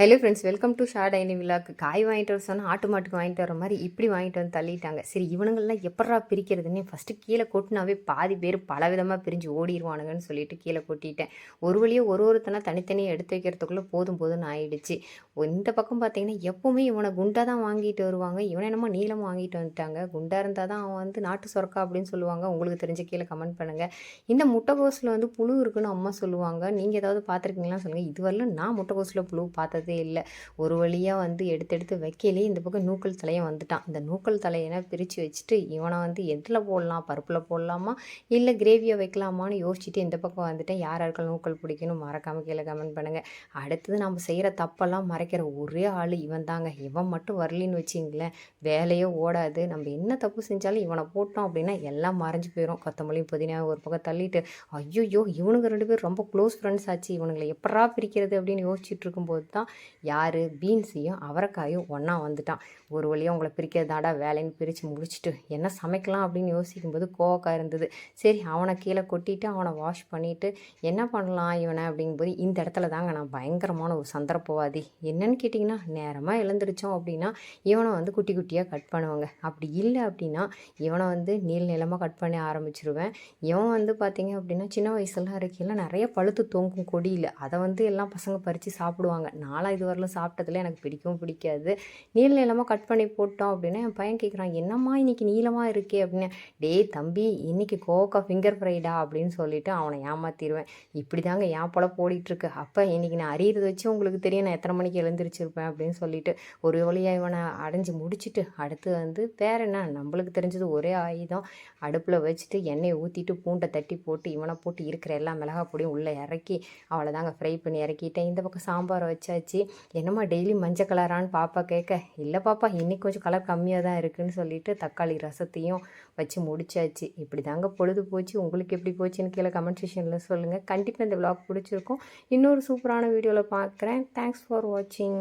Hello friends welcome to ஷா டைனி விழாக்கு காய் வாங்கிட்டு வர சொன்னால் ஆட்டு மாட்டுக்கு வாங்கிட்டு வர மாதிரி இப்படி வாங்கிட்டு வந்து தள்ளிட்டாங்க. சரி இவனுங்கள்லாம் எப்படா பிரிக்கிறதுன்னு ஃபஸ்ட்டு கீழே கொட்டினாவே பாதி பேர் பல விதமாக பிரிஞ்சு ஓடிடுவானுங்கன்னு சொல்லிட்டு கீழே கொட்டிட்டேன். ஒரு வழியாக ஒரு ஒருத்தனா தனித்தனியாக எடுத்து வைக்கிறதுக்குள்ளே போதும் போதும்னு ஆயிடுச்சு. இந்த பக்கம் பார்த்தீங்கன்னா எப்போவுமே இவனை குண்டாக தான் வாங்கிட்டு வருவாங்க. இவனை என்னமோ நீளம் வாங்கிட்டு வந்துட்டாங்க. குண்டாக இருந்தால் தான் அவன் வந்து நாட்டு சொரக்கா அப்படின்னு சொல்லுவாங்க. உங்களுக்கு தெரிஞ்ச கீழே கமெண்ட் பண்ணுங்கள் இந்த முட்டைகோஸில் வந்து புழு இருக்குன்னு அம்மா சொல்லுவாங்க. நீங்கள் ஏதாவது பார்த்துருக்கீங்களா சொல்லுங்கள் இதுவரையிலும் நான் முட்டைகோஸில் புழு பார்த்தது இல்லை. ஒரு வழியாக வந்து எடுத்து எடுத்து வைக்கலே இந்த பக்கம் நூக்கல் தலையை வந்துட்டான். இந்த நூக்கல் தலையனை பிரித்து வச்சுட்டு இவனை வந்து எதில் போடலாம்? பருப்பில் போடலாமா? இல்லை கிரேவியை வைக்கலாமான்னு யோசிச்சுட்டு இந்த பக்கம் வந்துட்டேன். யார் யாருக்கெல்லாம் நூக்கல் பிடிக்கணும்? மறக்காமல் கீழே கமெண்ட் பண்ணுங்கள் அடுத்தது நம்ம செய்கிற தப்பெல்லாம் மறைக்கிற ஒரே ஆள் இவன் தாங்க இவன் மட்டும் வரலின்னு வச்சிங்களேன். வேலையே ஓடாது. நம்ம என்ன தப்பு செஞ்சாலும் இவனை போட்டோம் அப்படின்னா எல்லாம் மறைஞ்சு போயிடும் கொத்தமல்லி புதினா ஒரு பக்கம் தள்ளிட்டு ஐயோ இவனுங்க ரெண்டு பேரும் ரொம்ப க்ளோஸ் ஃப்ரெண்ட்ஸ் ஆச்சு. இவனுங்களை எப்படா பிரிக்கிறது? அப்படின்னு யோசிச்சுட்டு இருக்கும்போது தான் யார்? பீன்ஸையும் அவரைக்காயும் ஒன்றா வந்துட்டான். ஒரு வழியாக உங்களை பிரிக்கிறதாடா வேலைன்னு பிரித்து முடிச்சுட்டு என்ன சமைக்கலாம் அப்படின்னு யோசிக்கும்போது கோவக்காக இருந்தது. சரி அவனை கீழே கொட்டிட்டு அவனை வாஷ் பண்ணிவிட்டு என்ன பண்ணலாம் இவனை அப்படிங்கும்போது இந்த இடத்துல தாங்க நான் பயங்கரமான ஒரு சந்தர்ப்பவாதி. என்னன்னு கேட்டிங்கன்னா நேரமாக எழுந்திரிச்சோம் அப்படின்னா இவனை வந்து குட்டி குட்டியாக கட் பண்ணுவாங்க. அப்படி இல்லை அப்படின்னா இவனை வந்து நீள் நிலமாக கட் பண்ண ஆரம்பிச்சிருவேன். இவன் வந்து பார்த்தீங்க அப்படின்னா சின்ன வயசுலாம் இருக்கையில் நிறைய பழுத்து தொங்கும் கொடியில் அதை வந்து எல்லாம் பசங்க பறித்து சாப்பிடுவாங்க. நாளாக இது இதுவரையிலும் சாப்பிட்டதுல எனக்கு பிடிக்கவும் பிடிக்காது. நீள நீளமாக கட் பண்ணி போட்டோம் அப்படின்னா என் பையன் கேட்குறான் என்னம்மா இன்றைக்கி நீளமாக இருக்கே? அப்படின்னு. டேய் தம்பி இன்றைக்கி கோக்கா ஃபிங்கர் ஃப்ரைடா அப்படின்னு சொல்லிவிட்டு அவனை ஏமாற்றிடுவேன் இப்படி தாங்க ஏன் போல போடிட்டுருக்கு. அப்போ இன்னைக்கு நான் அறியறது வச்சு உங்களுக்கு தெரியும். நான் எத்தனை மணிக்கு எழுந்திரிச்சிருப்பேன்? அப்படின்னு சொல்லிட்டு ஒரு வழியாக இவனை அடைஞ்சு முடிச்சுட்டு அடுத்து வந்து வேற என்ன? நம்மளுக்கு தெரிஞ்சது ஒரே ஆயுதம். அடுப்பில் வச்சுட்டு எண்ணெயை ஊற்றிட்டு பூண்டை தட்டி போட்டு இவனை போட்டு இருக்கிற எல்லா மிளகா பொடியும் உள்ளே இறக்கி அவளை தாங்க ஃப்ரை பண்ணி இறக்கிட்டேன். இந்த பக்கம் சாம்பார் வச்சாச்சு. என்னம்மா டெய்லி மஞ்சள் கலரான்னு பாப்பா கேட்க இல்லை பாப்பா இன்னைக்கு கொஞ்சம் கலர் கம்மியாக தான் இருக்குன்னு சொல்லிட்டு தக்காளி ரசத்தையும் வச்சு முடிச்சாச்சு. இப்படி தாங்க பொழுது போச்சு. உங்களுக்கு எப்படி போச்சுன்னு கீழே கமெண்ட் செக்ஷனில் சொல்லுங்கள் கண்டிப்பாக இந்த விளாக் பிடிச்சிருக்கும். இன்னொரு சூப்பரான வீடியோவில் பார்க்குறேன் தேங்க்ஸ் ஃபார் வாட்சிங்